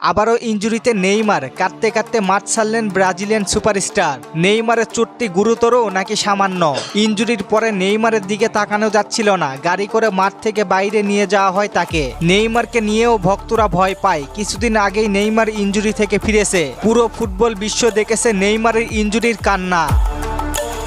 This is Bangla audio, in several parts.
আবারও ইঞ্জুরিতে নেইমার। কাটতে কাটতে মাঠ ছাড়লেন ব্রাজিলিয়ান সুপারস্টার। নেইমারের চোটটি গুরুতর নাকি সামান্য। ইঞ্জুরির পরে নেইমারের দিকে তাকানো যাচ্ছিল না। গাড়ি করে মাঠ থেকে বাইরে নিয়ে যাওয়া হয় তাকে। নেইমারকে নিয়েও ভক্তরা ভয় পায়। কিছুদিন আগেই নেইমার ইঞ্জুরি থেকে ফিরেছে। পুরো ফুটবল বিশ্ব দেখেছে নেইমারের ইঞ্জুরির কান্না।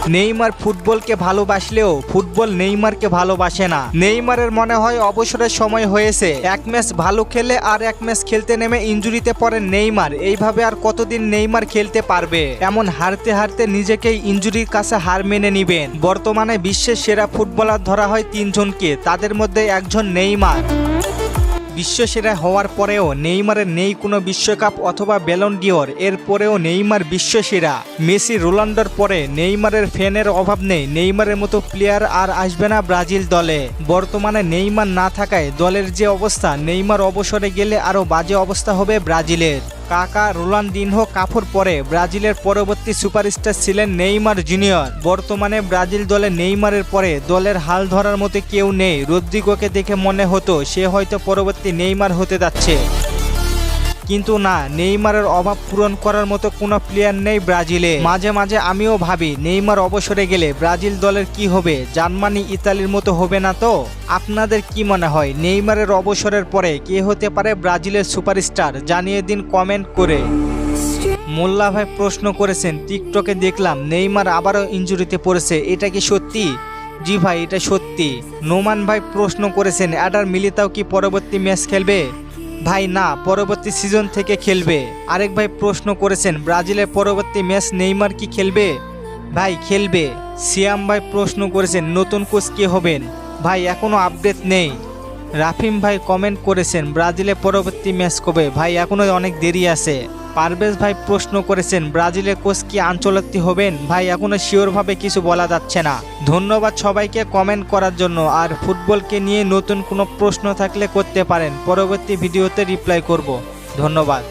নেইমার ফুটবলকে ভালোবাসলেও ফুটবল নেইমারকে ভালোবাসে না। নেইমারের মনে হয় অবসরের সময় হয়েছে। এক ম্যাচ ভালো খেলে আর এক ম্যাচ খেলতে নেমে ইঞ্জুরিতে পড়ে নেইমার। এইভাবে আর কতদিন নেইমার খেলতে পারবে? এমন হারতে হারতে নিজেকেই ইঞ্জুরির কাছে হার মেনে নিবেন। বর্তমানে বিশ্বের সেরা ফুটবলার ধরা হয় তিনজনকে। তাদের মধ্যে একজন নেইমার। বিশ্বসেরা হওয়ার পরেও নেইমারের নেই কোনো বিশ্বকাপ অথবা বেলন ডিওর এর পরেও নেইমার বিশ্বসেরা। মেসি রোনাল্ডোর পরে নেইমারের ফ্যানের অভাব নেই, নেইমারের মতো প্লেয়ার আর আসবে না ব্রাজিল দলে। বর্তমানে নেইমার না থাকায় দলের যে অবস্থা, নেইমার অবসরে গেলে আরও বাজে অবস্থা হবে ব্রাজিলের। কাকা রোনাল্ডিনহো কাফর পরে ব্রাজিলের পরবর্তী সুপারস্টার ছিলেন নেইমার জুনিয়র। বর্তমানে ব্রাজিল দলে নেইমারের পরে দলের হাল ধরার মতো কেউ নেই। রদ্রিগোকে দেখে মনে হতো সে হয়তো পরবর্তী নেইমার হতে যাচ্ছে। কিন্তু না, নেইমারের অভাব পূরণ করার মতো কোনো প্লেয়ার নেই ব্রাজিলে। মাঝে মাঝে আমিও ভাবি, নেইমার অবসরে গেলে ব্রাজিল দলের কি হবে? জার্মানি ইতালির মতো হবে না তো? আপনাদের কি মনে হয়, নেইমারের অবসরের পরে কে হতে পারে ব্রাজিলের সুপারস্টার? জানিয়ে দিন কমেন্ট করে। মোল্লা ভাই প্রশ্ন করেছেন, টিকটকে দেখলাম, নেইমার আবারও ইঞ্জুরিতে পড়েছে, এটা কি সত্যি? জি ভাই, এটা সত্যি। নোমান ভাই প্রশ্ন করেছেন, অ্যাডার মিলিতাও কি পরবর্তী ম্যাচ খেলবে? ভাই না, পরবর্তী সিজন থেকে খেলবে। আরেক ভাই প্রশ্ন করেছেন, ব্রাজিলের পরবর্তী ম্যাচ নেইমার কি খেলবে? ভাই, খেলবে। সিয়াম ভাই প্রশ্ন করেছেন, নতুন কোচ কে হবেন? ভাই এখনও আপডেট নেই। রাফিম ভাই কমেন্ট করেছেন ব্রাজিলে পরবর্তী ম্যাচ কবে? ভাই এখনও অনেক দেরি আছে। পারভেজ ভাই প্রশ্ন করেছেন, ব্রাজিলের কোচ কি আঞ্চলিক হবেন? ভাই, এখনও শিওরভাবে কিছু বলা যাচ্ছে না। ধন্যবাদ সবাইকে কমেন্ট করার জন্য। আর ফুটবলকে নিয়ে নতুন কোনো প্রশ্ন থাকলে করতে পারেন। পরবর্তী ভিডিওতে রিপ্লাই করব। ধন্যবাদ।